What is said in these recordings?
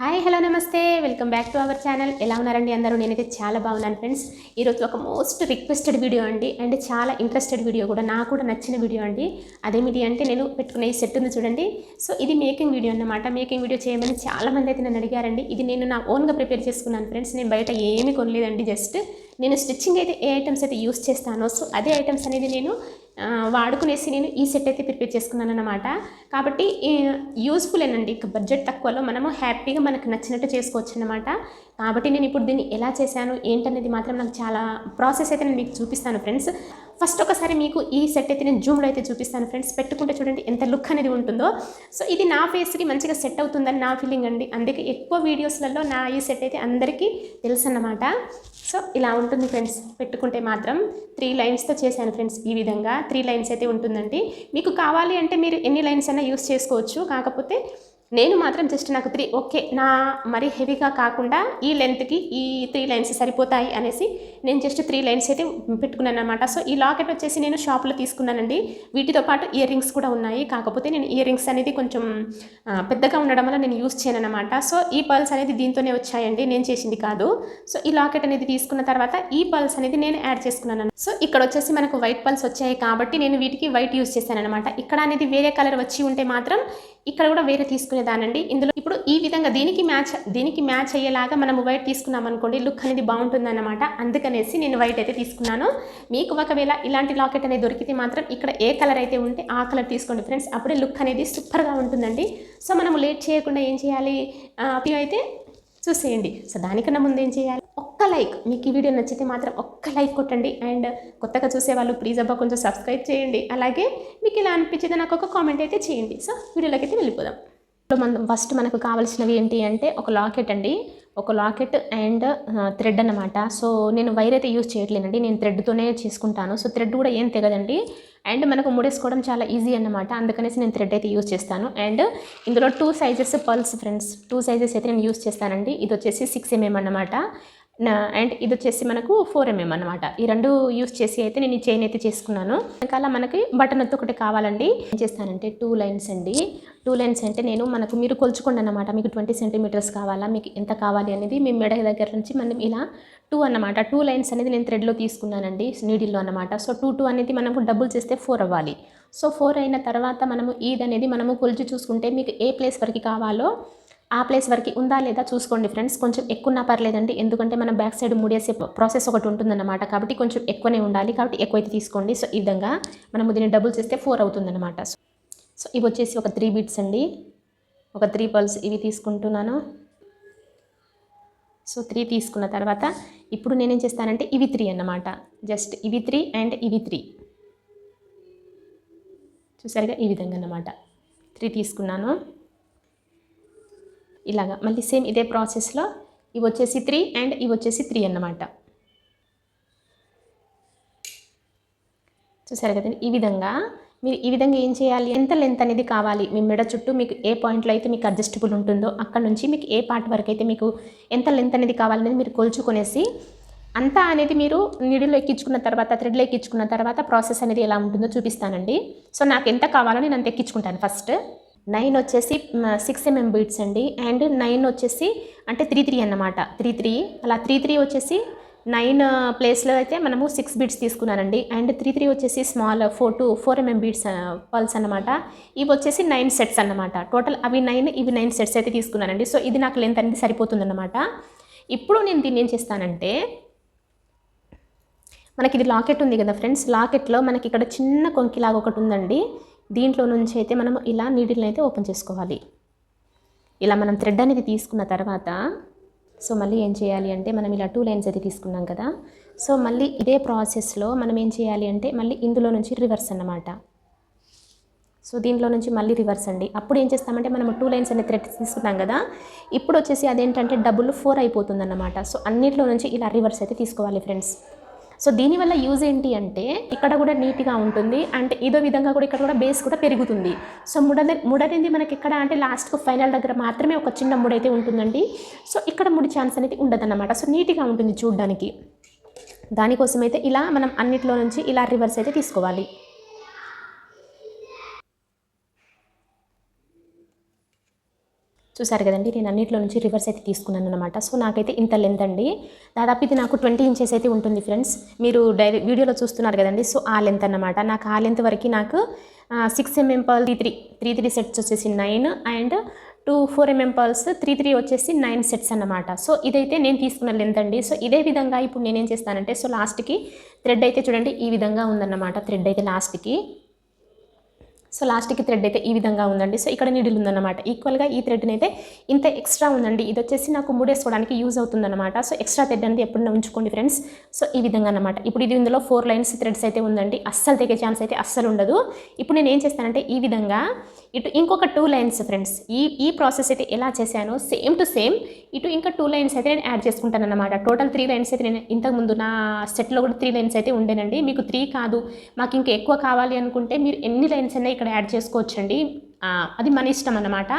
Hi hello namaste. Welcome back to our channel. ఎలా ఉన్నారండి అందరూ? నేనైతే చాలా బాగున్నాను ఫ్రెండ్స్. ఈరోజు ఒక మోస్ట్ రిక్వెస్టెడ్ వీడియో అండి. అండ్ చాలా ఇంట్రెస్టెడ్ వీడియో కూడా. నాకు కూడా నచ్చిన వీడియో అండి. అదేమిటి అంటే నేను పెట్టుకునే ఈ సెట్ ఉంది చూడండి. సో ఇది మేకింగ్ వీడియో అన్నమాట. మేకింగ్ వీడియో చేయమని చాలా మంది అయితే నన్ను అడిగారండి. ఇది నేను నా ఓన్గా ప్రిపేర్ చేసుకున్నాను ఫ్రెండ్స్. నేను బయట ఏమీ కొనలేదండి జస్ట్. నేను స్టిచ్చింగ్ అయితే ఏ ఐటమ్స్ అయితే యూస్ చేస్తానో సో అదే ఐటమ్స్ అనేది నేను వాడుకునేసి నేను ఈ సెట్ అయితే ప్రిపేర్ చేసుకున్నాను అనమాట కాబట్టి యూస్ఫుల్ ఏనండి. బడ్జెట్ తక్కువలో మనము హ్యాపీగా మనకు నచ్చినట్టు చేసుకోవచ్చు అనమాట కాబట్టి నేను ఇప్పుడు దీన్ని ఎలా చేశాను ఏంటనేది మాత్రం నాకు చాలా ప్రాసెస్ అయితే నేను మీకు చూపిస్తాను ఫ్రెండ్స్ ఫస్ట్ ఒకసారి మీకు ఈ సెట్ అయితే నేను జూమ్లో అయితే చూపిస్తాను ఫ్రెండ్స్ పెట్టుకుంటే చూడండి ఎంత లుక్ అనేది ఉంటుందో. సో ఇది నా ఫేస్కి మంచిగా సెట్ అవుతుందని నా ఫీలింగ్ అండి. అందుకే ఎక్కువ వీడియోస్లలో నా ఈ సెట్ అయితే అందరికీ తెలుసు అన్నమాట సో ఇలా ఉంటుంది ఫ్రెండ్స్ పెట్టుకుంటే మాత్రం త్రీ లైన్స్తో చేశాను ఫ్రెండ్స్ ఈ విధంగా. త్రీ లైన్స్ అయితే ఉంటుందండి. మీకు కావాలి అంటే మీరు ఎన్ని లైన్స్ అయినా యూస్ చేసుకోవచ్చు. కాకపోతే నేను మాత్రం జస్ట్ నాకు త్రీ ఓకే నా మరీ హెవీగా కాకుండా ఈ లెంత్కి ఈ త్రీ లైన్స్ సరిపోతాయి అనేసి నేను జస్ట్ త్రీ లైన్స్ అయితే పెట్టుకున్నాను అనమాట సో ఈ లాకెట్ వచ్చేసి నేను షాప్లో తీసుకున్నానండి. వీటితో పాటు ఇయర్ రింగ్స్ కూడా ఉన్నాయి. కాకపోతే నేను ఇయర్ రింగ్స్ అనేది కొంచెం పెద్దగా ఉండడం వల్ల నేను యూస్ చేయను అనమాట సో ఈ పర్ల్స్ అనేది దీంతోనే వచ్చాయండి. నేను చేసింది కాదు. సో ఈ లాకెట్ అనేది తీసుకున్న తర్వాత ఈ పర్ల్స్ అనేది నేను యాడ్ చేసుకున్నాను. సో ఇక్కడ వచ్చేసి మనకు వైట్ పర్ల్స్ వచ్చాయి కాబట్టి నేను వీటికి వైట్ యూస్ చేశాను అనమాట ఇక్కడ అనేది వేరే కలర్ వచ్చి ఉంటే మాత్రం ఇక్కడ కూడా వేరే తీసుకునే దానండి ఇందులో ఇప్పుడు ఈ విధంగా దీనికి మ్యాచ్ దీనికి మ్యాచ్ అయ్యేలాగా మనం వైట్ తీసుకున్నాం అనుకోండి లుక్ అనేది బాగుంటుందన్నమాట. అందుకనేసి నేను వైట్ అయితే తీసుకున్నాను. మీకు ఒకవేళ ఇలాంటి లాకెట్ అనేది దొరికితే మాత్రం ఇక్కడ ఏ కలర్ అయితే ఉంటే ఆ కలర్ తీసుకోండి ఫ్రెండ్స్. అప్పుడే లుక్ అనేది సూపర్గా ఉంటుందండి. సో మనం లేట్ చేయకుండా ఏం చేయాలి? అయితే చూసేయండి. సో దానికన్నా ముందు ఏం చేయాలి? ఒక్క లైక్. మీకు ఈ వీడియో నచ్చితే మాత్రం ఒక్క లైక్ కొట్టండి. అండ్ కొత్తగా చూసే వాళ్ళు ప్లీజ్ అబ్బా కొంచెం సబ్స్క్రైబ్ చేయండి. అలాగే మీకు ఇలా అనిపించింది నాకు ఒక కామెంట్ అయితే చేయండి. సో వీడియోలోకి అయితే వెళ్ళిపోదాం. మనం ఫస్ట్ మనకు కావాల్సినవి ఏంటి అంటే ఒక లాకెట్ అండి. ఒక లాకెట్ అండ్ థ్రెడ్ అన్నమాట. సో నేను వైర్ అయితే యూజ్ చేయట్లేనండి. నేను థ్రెడ్తోనే చేసుకుంటాను. సో థ్రెడ్ కూడా ఏం తెగదండి. అండ్ మనకు ముడేసుకోవడం చాలా ఈజీ అన్నమాట. అందుకనేసి నేను థ్రెడ్ అయితే యూజ్ చేస్తాను. అండ్ ఇందులో two sizes pearls friends two sizes అయితే నేను యూజ్ చేస్తానండి. ఇది వచ్చేసి సిక్స్ ఎంఎం అన్నమాట. అండ్ ఇది వచ్చేసి మనకు ఫోర్ ఎంఎం అనమాట ఈ రెండు యూస్ చేసి అయితే నేను ఈ చైన్ అయితే చేసుకున్నాను. వెనకాల మనకి బటన్ ఒత్తి ఒకటి కావాలండి. ఏం చేస్తానంటే టూ లైన్స్ అండి. టూ లైన్స్ అంటే నేను మనకు మీరు కొలుచుకోండి అనమాట మీకు ట్వంటీ సెంటీమీటర్స్ కావాలా? మీకు ఎంత కావాలి అనేది మీ మెడ దగ్గర నుంచి మనం ఇలా టూ అన్నమాట. టూ లైన్స్ అనేది నేను థ్రెడ్లో తీసుకున్నానండి నీడిల్లో అనమాట సో టూ టూ అనేది మనకు డబుల్ చేస్తే ఫోర్ అవ్వాలి. సో ఫోర్ అయిన తర్వాత మనము ఈద్ అనేది మనము కొలిచి చూసుకుంటే మీకు ఏ ప్లేస్ వరకు కావాలో ఆ ప్లేస్ వరకు ఉందా లేదా చూసుకోండి ఫ్రెండ్స్. కొంచెం ఎక్కువన్నా పర్లేదండి. ఎందుకంటే మనం బ్యాక్ సైడ్ ముడేసే ప్రాసెస్ ఒకటి ఉంటుందన్నమాట. కాబట్టి కొంచెం ఎక్కువనే ఉండాలి. కాబట్టి ఎక్కువైతే తీసుకోండి. సో ఈ విధంగా మనం దీన్ని డబుల్ చేస్తే ఫోర్ అవుతుందన్నమాట. సో ఇవి వచ్చేసి ఒక త్రీ బీట్స్ అండి. ఒక త్రీ పల్స్ ఇవి తీసుకుంటున్నాను. సో త్రీ తీసుకున్న తర్వాత ఇప్పుడు నేనేం చేస్తానంటే ఇవి త్రీ అన్నమాట. జస్ట్ ఇవి త్రీ అండ్ ఇవి త్రీ. చూసారుగా? ఈ విధంగా అన్నమాట. త్రీ తీసుకున్నాను. ఇలాగా. మళ్ళీ సేమ్ ఇదే ప్రాసెస్లో ఇవి వచ్చేసి త్రీ అండ్ ఇవి వచ్చేసి త్రీ అన్నమాట. చూసారు కదండి? ఈ విధంగా మీరు ఈ విధంగా ఏం చేయాలి? ఎంత లెంత్ అనేది కావాలి? మీ మెడ చుట్టూ మీకు ఏ పాయింట్లో అయితే మీకు అడ్జస్టబుల్ ఉంటుందో అక్కడ నుంచి మీకు ఏ పార్ట్ వరకు అయితే మీకు ఎంత లెంత్ అనేది కావాలనేది మీరు కొలుచుకునేసి అంతా అనేది మీరు నీడిలో ఎక్కించుకున్న తర్వాత థ్రెడ్లో ఎక్కించుకున్న తర్వాత ప్రాసెస్ అనేది ఎలా ఉంటుందో చూపిస్తానండి. సో నాకు ఎంత కావాలో నేను అంత ఎక్కించుకుంటాను ఫస్ట్. నైన్ వచ్చేసి సిక్స్ ఎంఎం బీట్స్ అండి. అండ్ నైన్ వచ్చేసి అంటే త్రీ త్రీ అన్నమాట. త్రీ త్రీ అలా త్రీ త్రీ వచ్చేసి నైన్ ప్లేస్లో అయితే మనము సిక్స్ బీట్స్ తీసుకున్నానండి. అండ్ త్రీ త్రీ వచ్చేసి small four to four mm beads pearls అన్నమాట. ఇవి వచ్చేసి నైన్ సెట్స్ అన్నమాట. టోటల్ అవి నైన్ ఇవి నైన్ సెట్స్ అయితే తీసుకున్నానండి. సో ఇది నాకు లెంత్ అనేది సరిపోతుందన్నమాట. ఇప్పుడు నేను దీన్ని ఏం చేస్తానంటే మనకి ఇది లాకెట్ ఉంది కదా ఫ్రెండ్స్ లాకెట్లో మనకి ఇక్కడ చిన్న కొంకిలాగా ఒకటి ఉందండి. దీంట్లో నుంచి అయితే మనం ఇలా నీడిల్ని అయితే ఓపెన్ చేసుకోవాలి. ఇలా మనం థ్రెడ్ అనేది తీసుకున్న తర్వాత సో మళ్ళీ ఏం చేయాలి అంటే మనం ఇలా టూ లైన్స్ అయితే తీసుకున్నాం కదా. సో మళ్ళీ ఇదే ప్రాసెస్లో మనం ఏం చేయాలి అంటే మళ్ళీ ఇందులో నుంచి రివర్స్ అన్నమాట. సో దీంట్లో నుంచి మళ్ళీ రివర్స్ అండి. అప్పుడు ఏం చేస్తామంటే మనం టూ లైన్స్ అనే థ్రెడ్ తీసుకున్నాం కదా ఇప్పుడు వచ్చేసి అదేంటంటే డబుల్ ఫోర్ అయిపోతుంది అన్నమాట సో అన్నిట్లో నుంచి ఇలా రివర్స్ అయితే తీసుకోవాలి ఫ్రెండ్స్. సో దీనివల్ల యూజ్ ఏంటి అంటే ఇక్కడ కూడా నీట్గా ఉంటుంది అంటే ఇదో విధంగా కూడా ఇక్కడ కూడా బేస్ కూడా పెరుగుతుంది. సో ముడ ముడనేది మనకి ఇక్కడ అంటే లాస్ట్కు ఫైనల్ దగ్గర మాత్రమే ఒక చిన్న ముడైతే అయితే ఉంటుందండి. సో ఇక్కడ ముడి ఛాన్స్ అనేది ఉండదన్నమాట. సో నీట్గా ఉంటుంది చూడడానికి. దానికోసం అయితే ఇలా మనం అన్నిట్లో నుంచి ఇలా రివర్స్ అయితే తీసుకోవాలి. చూసారు కదండి నేను అన్నింటిలో నుంచి రివర్స్ అయితే తీసుకున్నాను అనమాట సో నాకైతే ఇంత లెంత్ అండి. దాదాపు ఇది నాకు ట్వంటీ ఇంచెస్ అయితే ఉంటుంది ఫ్రెండ్స్. మీరు డైరెక్ట్ వీడియోలో చూస్తున్నారు కదండి సో ఆ లెంత్ అనమాట నాకు ఆ లెంత్ వరకు నాకు six mm pearl three three three three sets వచ్చేసి nine and two four mm pearls three three వచ్చేసి నైన్ సెట్స్ అన్నమాట. సో ఇదైతే నేను తీసుకున్న లెంత్ అండి. సో ఇదే విధంగా ఇప్పుడు నేనేం చేస్తానంటే సో లాస్ట్కి థ్రెడ్ అయితే చూడండి ఈ విధంగా ఉందన్నమాట థ్రెడ్ అయితే లాస్ట్కి సో లాస్ట్కి థ్రెడ్ అయితే ఈ విధంగా ఉందండి. సో ఇక్కడ నీడిల్ ఉందన్నమాట. ఈక్వల్గా ఈ థ్రెడ్ని అయితే ఇంత ఎక్స్ట్రా ఉందండి. ఇది వచ్చేసి నాకు ముడేసుకోవడానికి యూజ్ అవుతుందన్నమాట. సో ఎక్స్ట్రా థ్రెడ్ అనేది ఎప్పుడైనా ఉంచుకోండి ఫ్రెండ్స్ సో ఈ విధంగా అన్నమాట. ఇప్పుడు ఇది ఇందులో ఫోర్ లైన్స్ థ్రెడ్స్ అయితే ఉందండి. అస్సలు తెగే ఛాన్స్ అయితే అస్సలు ఉండదు. ఇప్పుడు నేను ఏం చేస్తానంటే ఈ విధంగా ఇటు ఇంకొక టూ లైన్స్ ఫ్రెండ్స్ ఈ ఈ ప్రాసెస్ అయితే ఎలా చేశానో సేమ్ టు సేమ్ ఇటు ఇంకా టూ లైన్స్ అయితే నేను యాడ్ చేసుకుంటాను అనమాట టోటల్ త్రీ లైన్స్ అయితే నేను ఇంతకుముందు నా సెట్లో కూడా త్రీ లైన్స్ అయితే ఉండేనండి. మీకు త్రీ కాదు. మాకు ఇంకా ఎక్కువ కావాలి అనుకుంటే మీరు ఎన్ని లైన్స్ అయినా ఇక్కడ యాడ్ చేసుకోవచ్చండి. అది మన ఇష్టం అన్నమాట.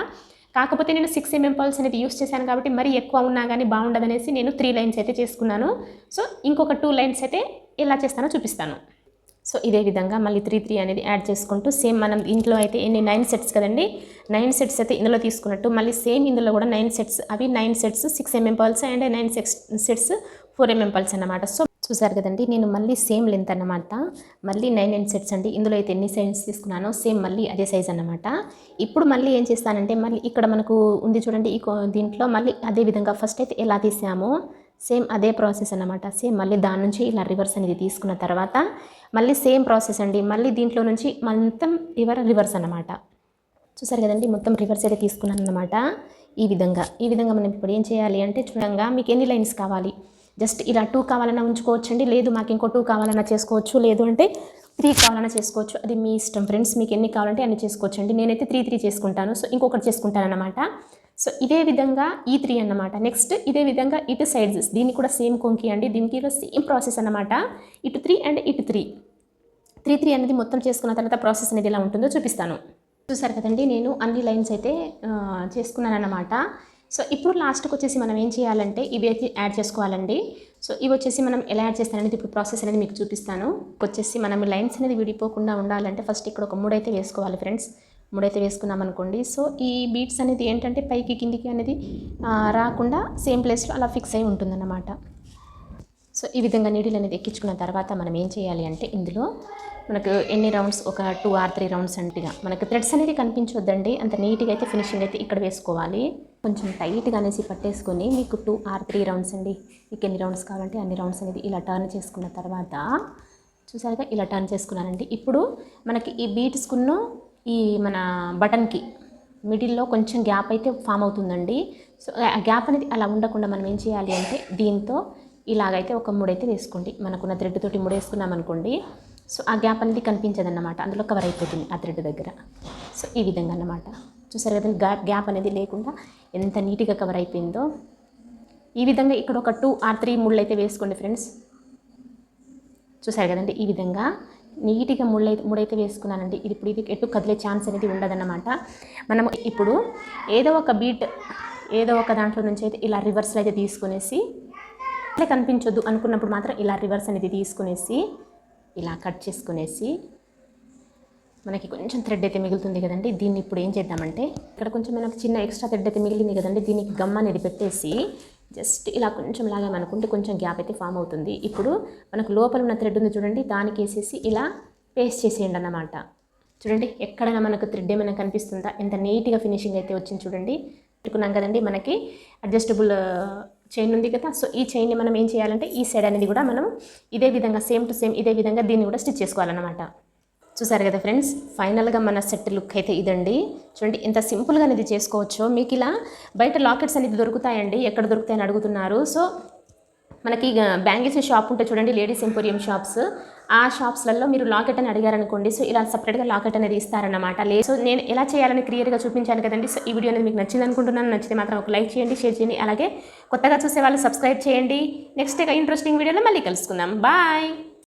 కాకపోతే నేను సిక్స్ ఎంఎం పల్స్ అనేది యూస్ చేశాను కాబట్టి మరీ ఎక్కువ ఉన్నా కానీ బాగుండదనేసి నేను త్రీ లైన్స్ అయితే చేసుకున్నాను. సో ఇంకొక టూ లైన్స్ అయితే ఎలా చేస్తానో చూపిస్తాను. సో ఇదే విధంగా మళ్ళీ త్రీ త్రీ అనేది యాడ్ చేసుకుంటూ సేమ్ మనం ఇంట్లో అయితే ఎన్ని నైన్ సెట్స్ కదండి? నైన్ సెట్స్ అయితే ఇందులో తీసుకున్నట్టు మళ్ళీ సేమ్ ఇందులో కూడా నైన్ సెట్స్ అవి nine sets six mm pearls and nine six sets four mm pearls అన్నమాట. సో చూసారు కదండి నేను మళ్ళీ సేమ్ లెంత్ అన్నమాట. మళ్ళీ నైన్ నైన్ సెట్స్ అండి. ఇందులో అయితే ఎన్ని సైజ్ తీసుకున్నానో సేమ్ మళ్ళీ అదే సైజ్ అన్నమాట. ఇప్పుడు మళ్ళీ ఏం చేస్తానంటే మళ్ళీ ఇక్కడ మనకు ఉంది చూడండి ఈ కో- దీంట్లో మళ్ళీ అదే విధంగా ఫస్ట్ అయితే ఎలా తీసామో సేమ్ అదే ప్రాసెస్ అన్నమాట. సేమ్ మళ్ళీ దాని నుంచి ఇలా రివర్స్ అనేది తీసుకున్న తర్వాత మళ్ళీ సేమ్ ప్రాసెస్ అండి. మళ్ళీ దీంట్లో నుంచి మొత్తం ఇవర రివర్స్ అన్నమాట. చూసారు కదండి మొత్తం రివర్స్ అయితే తీసుకున్నాను అనమాట ఈ విధంగా ఈ విధంగా మనం ఇప్పుడు ఏం చేయాలి అంటే చూడంగా మీకు ఎన్ని లైన్స్ కావాలి? జస్ట్ ఇలా టూ కావాలన్నా ఉంచుకోవచ్చండి. లేదు మాకు ఇంకో టూ కావాలన్నా చేసుకోవచ్చు. లేదు అంటే త్రీ కావాలన్నా చేసుకోవచ్చు. అది మీ ఇష్టం. ఫ్రెండ్స్ మీకు ఎన్ని కావాలంటే అన్ని చేసుకోవచ్చు అండి నేనైతే త్రీ త్రీ చేసుకుంటాను. సో ఇంకొకటి చేసుకుంటాను అనమాట సో ఇదే విధంగా ఈ త్రీ అన్నమాట. నెక్స్ట్ ఇదే విధంగా ఇటు సైడ్స్ దీన్ని కూడా సేమ్ కొంకి అండి. దీనికి కూడా సేమ్ ప్రాసెస్ అన్నమాట. ఇటు త్రీ అండ్ ఇటు త్రీ త్రీ త్రీ అనేది మొత్తం చేసుకున్న తర్వాత ప్రాసెస్ అనేది ఎలా ఉంటుందో చూపిస్తాను. చూసారు కదండి నేను అన్ని లైన్స్ అయితే చేసుకున్నాను అన్నమాట సో ఇప్పుడు లాస్ట్కి వచ్చేసి మనం ఏం చేయాలంటే ఇవి అయితే యాడ్ చేసుకోవాలండి. సో ఇవి వచ్చేసి మనం ఎలా యాడ్ చేస్తాననేది ఇప్పుడు ప్రాసెస్ అనేది మీకు చూపిస్తాను. వచ్చేసి మనం లైన్స్ అనేది విడిపోకుండా ఉండాలంటే ఫస్ట్ ఇక్కడ ఒక మూడైతే వేసుకోవాలి ఫ్రెండ్స్ మూడైతే వేసుకున్నాం అనుకోండి సో ఈ బీట్స్ అనేది ఏంటంటే పైకి కిందికి అనేది రాకుండా సేమ్ ప్లేస్లో అలా ఫిక్స్ అయి ఉంటుందన్నమాట. సో ఈ విధంగా నీడిల్ అనేది ఎక్కించుకున్న తర్వాత మనం ఏం చేయాలి అంటే ఇందులో మనకు ఎన్ని రౌండ్స్ ఒక టూ ఆర్ త్రీ రౌండ్స్ అంటగా మనకు థ్రెడ్స్ అనేది కనిపించొద్దండి. అంత నీట్గా అయితే ఫినిషింగ్ అయితే ఇక్కడ వేసుకోవాలి. కొంచెం టైట్గా అనేసి పట్టేసుకొని మీకు టూ ఆర్ త్రీ రౌండ్స్ అండి. మీకు ఎన్ని రౌండ్స్ కావాలంటే అన్ని రౌండ్స్ అనేది ఇలా టర్న్ చేసుకున్న తర్వాత చూసారుగా ఇలా టర్న్ చేసుకున్నానండి ఇప్పుడు మనకి ఈ బీట్స్కున్న ఈ మన బటన్కి మిడిల్లో కొంచెం గ్యాప్ అయితే ఫామ్ అవుతుందండి. సో గ్యాప్ అనేది అలా ఉండకుండా మనం ఏం చేయాలి అంటే దీంతో ఇలాగైతే ఒక మూడైతే వేసుకోండి. మనకున్న థ్రెడ్ తోటి మూడేసుకున్నాం అనుకోండి. సో ఆ గ్యాప్ అనేది కనిపించదన్నమాట. అందులో కవర్ అయిపోతుంది ఆ థ్రెడ్ దగ్గర. సో ఈ విధంగా అన్నమాట. చూసారు కదా గ్యాప్ గ్యాప్ అనేది లేకుండా ఎంత నీట్గా కవర్ అయిపోయిందో. ఈ విధంగా ఇక్కడ ఒక టూ ఆర్ త్రీ ముళ్ళు అయితే వేసుకోండి ఫ్రెండ్స్ చూసారు కదండి ఈ విధంగా. నీట్గా ముళ్ళైతే ముడైతే వేసుకున్నానండి. ఇది ఇప్పుడు ఇది ఎటు కదిలే ఛాన్స్ అనేది ఉండదన్నమాట. మనం ఇప్పుడు ఏదో ఒక బీట్ ఏదో ఒక దాంట్లో నుంచి అయితే ఇలా రివర్స్లో అయితే తీసుకునేసి అట్లే కనిపించొద్దు అనుకున్నప్పుడు మాత్రం ఇలా రివర్స్ అనేది తీసుకునేసి ఇలా కట్ చేసుకునేసి మనకి కొంచెం థ్రెడ్ అయితే మిగులుతుంది కదండి. దీన్ని ఇప్పుడు ఏం చేద్దామంటే ఇక్కడ కొంచెం మనకు చిన్న ఎక్స్ట్రా థ్రెడ్ అయితే మిగిలింది కదండి. దీనికి గమ్ అనేది పెట్టేసి జస్ట్ ఇలా కొంచెం లాగా అనుకుంటే కొంచెం గ్యాప్ అయితే ఫామ్ అవుతుంది. ఇప్పుడు మనకు లోపల ఉన్న థ్రెడ్ ఉంది చూడండి దానికి వేసేసి ఇలా పేస్ట్ చేసేయండి అన్నమాట. చూడండి ఎక్కడైనా మనకు థ్రెడ్ ఏమైనా కనిపిస్తుందా? ఎంత నీట్గా ఫినిషింగ్ అయితే వచ్చింది చూడండి. పెట్టుకున్నాం కదండి మనకి అడ్జస్టబుల్ చైన్ uh, ఉంది కదా సో ఈ చైన్ని మనం ఏం చేయాలంటే ఈ సైడ్ అనేది కూడా మనం ఇదే విధంగా సేమ్ టు సేమ్ ఇదే విధంగా దీన్ని కూడా స్టిచ్ చేసుకోవాలన్నమాట. చూసారు కదా ఫ్రెండ్స్? ఫైనల్గా మన సెట్ లుక్ అయితే ఇదండి. చూడండి ఇంత సింపుల్గా అనేది చేసుకోవచ్చు. మీకు ఇలా బయట లాకెట్స్ అనేది దొరుకుతాయండి. ఎక్కడ దొరుకుతాయని అడుగుతున్నారు. సో మనకి బ్యాంగిల్స్ షాప్ ఉంటే చూడండి లేడీస్ ఎంపోరియం షాప్స్. ఆ షాప్స్లలో మీరు లాకెట్ అని అడిగారనుకోండి సో ఇలా సపరేట్గా లాకెట్ అనేది ఇస్తారన్నమాట. లేదు సో నేను ఎలా చేయాలని క్లియర్గా చూపించాను కదండి. సో ఈ వీడియో అనేది మీకు నచ్చింది అనుకుంటున్నాను. నచ్చితే మాత్రం ఒక లైక్ చేయండి షేర్ చేయండి. అలాగే కొత్తగా చూసే వాళ్ళు సబ్స్క్రైబ్ చేయండి. నెక్స్ట్ ఇక ఇంట్రెస్టింగ్ వీడియోలో మళ్ళీ కలుసుకుందాం. బాయ్!